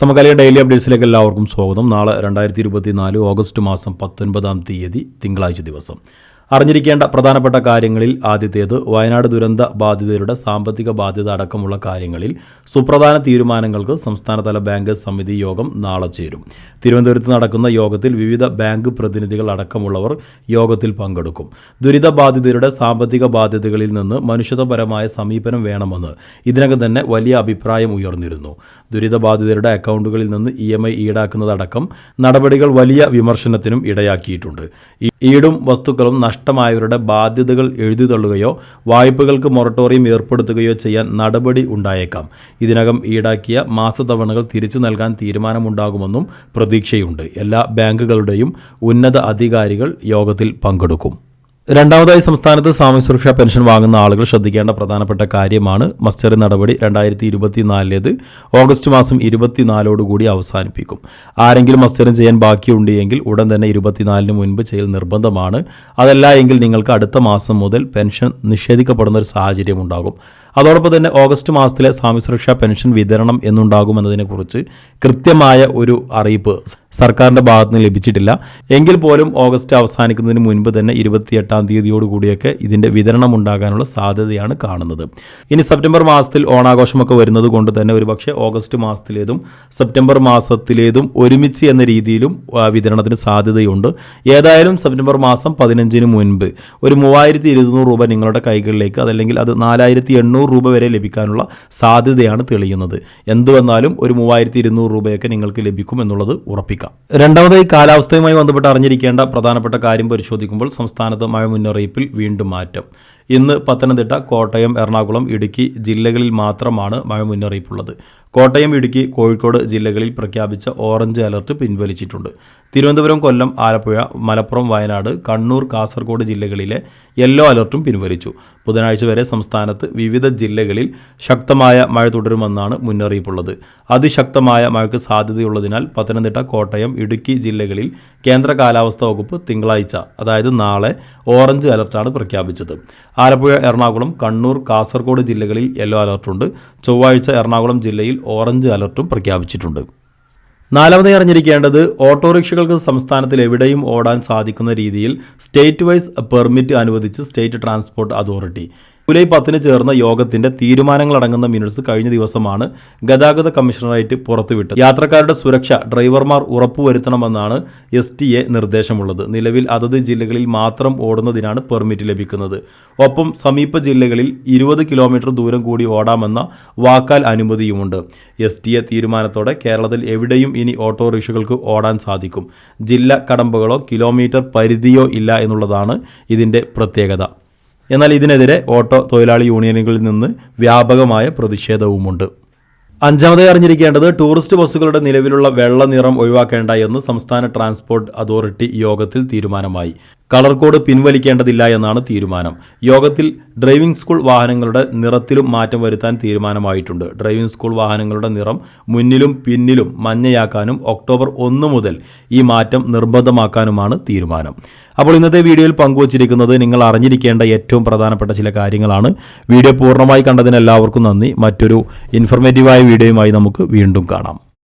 സമകാലിക ഡെയിലി അപ്ഡേറ്റ്സിലേക്ക് എല്ലാവർക്കും സ്വാഗതം. നാളെ രണ്ടായിരത്തി ഇരുപത്തി നാല് ഓഗസ്റ്റ് മാസം പത്തൊൻപതാം തീയതി തിങ്കളാഴ്ച ദിവസം. അറിഞ്ഞിരിക്കേണ്ട പ്രധാനപ്പെട്ട കാര്യങ്ങളിൽ ആദ്യത്തേത് വയനാട് ദുരന്ത ബാധിതരുടെ സാമ്പത്തിക ബാധ്യത അടക്കമുള്ള കാര്യങ്ങളിൽ സുപ്രധാന തീരുമാനങ്ങൾക്ക് സംസ്ഥാനതല ബാങ്ക് സമിതി യോഗം നാളെ ചേരും. തിരുവനന്തപുരത്ത് നടക്കുന്ന യോഗത്തിൽ വിവിധ ബാങ്ക് പ്രതിനിധികൾ അടക്കമുള്ളവർ യോഗത്തിൽ പങ്കെടുക്കും. ദുരിതബാധിതരുടെ സാമ്പത്തിക ബാധ്യതകളിൽ നിന്ന് മനുഷ്യതപരമായ സമീപനം വേണമെന്ന് ഇതിനകം തന്നെ വലിയ അഭിപ്രായം ഉയർന്നിരുന്നു. ദുരിതബാധിതരുടെ അക്കൗണ്ടുകളിൽ നിന്ന് ഇ എം ഐ ഈടാക്കുന്നതടക്കം നടപടികൾ വലിയ വിമർശനത്തിനും ഇടയാക്കിയിട്ടുണ്ട്. ഈടും വസ്തുക്കളും നഷ്ടമായവരുടെ ബാധ്യതകൾ എഴുതി തള്ളുകയോ വായ്പകൾക്ക് മൊറട്ടോറിയം ഏർപ്പെടുത്തുകയോ ചെയ്യാൻ നടപടി ഉണ്ടായേക്കാം. ഇതിനകം ഈടാക്കിയ മാസത്തവണകൾ തിരിച്ചു നൽകാൻ തീരുമാനമുണ്ടാകുമെന്നും പ്രതീക്ഷയുണ്ട്. എല്ലാ ബാങ്കുകളുടെയും ഉന്നത അധികാരികൾ യോഗത്തിൽ പങ്കെടുക്കും. രണ്ടാമതായി സംസ്ഥാനത്ത് സാമൂഹ്യ സുരക്ഷാ പെൻഷൻ വാങ്ങുന്ന ആളുകൾ ശ്രദ്ധിക്കേണ്ട പ്രധാനപ്പെട്ട കാര്യമാണ് മസ്റ്റർ നടപടി രണ്ടായിരത്തി ഇരുപത്തിനാലിലേത് ഓഗസ്റ്റ് മാസം ഇരുപത്തിനാലോടുകൂടി അവസാനിപ്പിക്കും. ആരെങ്കിലും മസ്റ്ററിങ് ചെയ്യാൻ ബാക്കിയുണ്ട് എങ്കിൽ ഉടൻ തന്നെ ഇരുപത്തിനാലിന് മുൻപ് ചെയ്യൽ നിർബന്ധമാണ്. അതല്ല എങ്കിൽ നിങ്ങൾക്ക് അടുത്ത മാസം മുതൽ പെൻഷൻ നിഷേധിക്കപ്പെടുന്ന ഒരു സാഹചര്യം ഉണ്ടാകും. അതോടൊപ്പം തന്നെ ഓഗസ്റ്റ് മാസത്തിലെ സാമൂഹ്യ സുരക്ഷാ പെൻഷൻ വിതരണം എന്നുണ്ടാകുമെന്നതിനെക്കുറിച്ച് കൃത്യമായ ഒരു അറിയിപ്പ് സർക്കാരിന്റെ ഭാഗത്ത് നിന്ന് ലഭിച്ചിട്ടില്ല. എങ്കിൽ പോലും ഓഗസ്റ്റ് അവസാനിക്കുന്നതിന് മുൻപ് തന്നെ ഇരുപത്തിയെട്ടാം തീയതിയോടുകൂടിയൊക്കെ ഇതിന്റെ വിതരണം ഉണ്ടാകാനുള്ള സാധ്യതയാണ് കാണുന്നത്. ഇനി സെപ്റ്റംബർ മാസത്തിൽ ഓണാഘോഷമൊക്കെ വരുന്നത് കൊണ്ട് തന്നെ ഒരുപക്ഷെ ഓഗസ്റ്റ് മാസത്തിലേതും സെപ്റ്റംബർ മാസത്തിലേതും ഒരുമിച്ച് എന്ന രീതിയിലും വിതരണത്തിന് സാധ്യതയുണ്ട്. ഏതായാലും സെപ്റ്റംബർ മാസം പതിനഞ്ചിന് മുൻപ് ഒരു മൂവായിരത്തി ഇരുന്നൂറ് രൂപ നിങ്ങളുടെ കൈകളിലേക്ക് അതല്ലെങ്കിൽ അത് നാലായിരത്തി എണ്ണൂറ് രൂപ വരെ ലഭിക്കാനുള്ള സാധ്യതയാണ് തെളിയുന്നത്. എന്ത് വന്നാലും ഒരു മൂവായിരത്തി ഇരുന്നൂറ് രൂപയൊക്കെ നിങ്ങൾക്ക് ലഭിക്കും എന്നുള്ളത് ഉറപ്പിക്കാം. രണ്ടാമതായി കാലാവസ്ഥയുമായി ബന്ധപ്പെട്ട് അറിഞ്ഞിരിക്കേണ്ട പ്രധാനപ്പെട്ട കാര്യം പരിശോധിക്കുമ്പോൾ സംസ്ഥാനത്ത് മഴ മുന്നറിയിപ്പിൽ വീണ്ടും മാറ്റം. ഇന്ന് പത്തനംതിട്ട കോട്ടയം എറണാകുളം ഇടുക്കി ജില്ലകളിൽ മാത്രമാണ് മഴ മുന്നറിയിപ്പുള്ളത്. കോട്ടയം ഇടുക്കി കോഴിക്കോട് ജില്ലകളിൽ പ്രഖ്യാപിച്ച ഓറഞ്ച് അലർട്ട് പിൻവലിച്ചിട്ടുണ്ട്. തിരുവനന്തപുരം കൊല്ലം ആലപ്പുഴ മലപ്പുറം വയനാട് കണ്ണൂർ കാസർഗോഡ് ജില്ലകളിലെ യെല്ലോ അലർട്ടും പിൻവലിച്ചു. ബുധനാഴ്ച വരെ സംസ്ഥാനത്ത് വിവിധ ജില്ലകളിൽ ശക്തമായ മഴ തുടരുമെന്നാണ് മുന്നറിയിപ്പുള്ളത്. അതിശക്തമായ മഴയ്ക്ക് സാധ്യതയുള്ളതിനാൽ പത്തനംതിട്ട കോട്ടയം ഇടുക്കി ജില്ലകളിൽ കേന്ദ്ര കാലാവസ്ഥാ വകുപ്പ് തിങ്കളാഴ്ച അതായത് നാളെ ഓറഞ്ച് അലർട്ടാണ് പ്രഖ്യാപിച്ചത്. ആലപ്പുഴ എറണാകുളം കണ്ണൂർ കാസർഗോഡ് ജില്ലകളിൽ യെല്ലോ അലർട്ടുണ്ട്. ചൊവ്വാഴ്ച എറണാകുളം ജില്ലയിൽ ഓറഞ്ച് അലർട്ടും പ്രഖ്യാപിച്ചിട്ടുണ്ട്. നാലാമതായി അറിഞ്ഞിരിക്കേണ്ടത് ഓട്ടോറിക്ഷകൾക്ക് സംസ്ഥാനത്തിൽ എവിടെയും ഓടാൻ സാധിക്കുന്ന രീതിയിൽ സ്റ്റേറ്റ് വൈസ് പെർമിറ്റ് അനുവദിച്ച് സ്റ്റേറ്റ് ട്രാൻസ്പോർട്ട് അതോറിറ്റി. ജൂലൈ പത്തിന് ചേർന്ന യോഗത്തിന്റെ തീരുമാനങ്ങൾ അടങ്ങുന്ന മിനിറ്റ്സ് കഴിഞ്ഞ ദിവസമാണ് ഗതാഗത കമ്മീഷണറേറ്റ് പുറത്തുവിട്ടത്. യാത്രക്കാരുടെ സുരക്ഷ ഡ്രൈവർമാർ ഉറപ്പുവരുത്തണമെന്നാണ് എസ് ടി എ നിർദ്ദേശമുള്ളത്. നിലവിൽ അതത് ജില്ലകളിൽ മാത്രം ഓടുന്നതിനാണ് പെർമിറ്റ് ലഭിക്കുന്നത്. ഒപ്പം സമീപ ജില്ലകളിൽ ഇരുപത് കിലോമീറ്റർ ദൂരം കൂടി ഓടാമെന്ന വാക്കാൽ അനുമതിയുമുണ്ട്. എസ് ടി എ തീരുമാനത്തോടെ കേരളത്തിൽ എവിടെയും ഇനി ഓട്ടോറിക്ഷകൾക്ക് ഓടാൻ സാധിക്കും. ജില്ല കടമ്പകളോ കിലോമീറ്റർ പരിധിയോ ഇല്ല എന്നുള്ളതാണ് ഇതിന്റെ പ്രത്യേകത. എന്നാൽ ഇതിനെതിരെ ഓട്ടോ തൊഴിലാളി യൂണിയനുകളിൽ നിന്ന് വ്യാപകമായ പ്രതിഷേധവുമുണ്ട്. അഞ്ചാമതായി അറിഞ്ഞിരിക്കേണ്ടത് ടൂറിസ്റ്റ് ബസ്സുകളുടെ നിലവിലുള്ള വെള്ള നിറം ഒഴിവാക്കേണ്ട എന്ന് സംസ്ഥാന ട്രാൻസ്പോർട്ട് അതോറിറ്റി യോഗത്തിൽ തീരുമാനമായി. കളർ കോഡ് പിൻവലിക്കേണ്ടതില്ല എന്നാണ് തീരുമാനം. യോഗത്തിൽ ഡ്രൈവിംഗ് സ്കൂൾ വാഹനങ്ങളുടെ നിറത്തിലും മാറ്റം വരുത്താൻ തീരുമാനമായിട്ടുണ്ട്. ഡ്രൈവിംഗ് സ്കൂൾ വാഹനങ്ങളുടെ നിറം മുന്നിലും പിന്നിലും മഞ്ഞയാക്കാനും ഒക്ടോബർ ഒന്ന് മുതൽ ഈ മാറ്റം നിർബന്ധമാക്കാനുമാണ് തീരുമാനം. അപ്പോൾ ഇന്നത്തെ വീഡിയോയിൽ പങ്കുവച്ചിരിക്കുന്നത് നിങ്ങൾ അറിഞ്ഞിരിക്കേണ്ട ഏറ്റവും പ്രധാനപ്പെട്ട ചില കാര്യങ്ങളാണ്. വീഡിയോ പൂർണമായി കണ്ടതിന് എല്ലാവർക്കും നന്ദി. മറ്റൊരു ഇൻഫർമേറ്റീവായ വീഡിയോയുമായി നമുക്ക് വീണ്ടും കാണാം.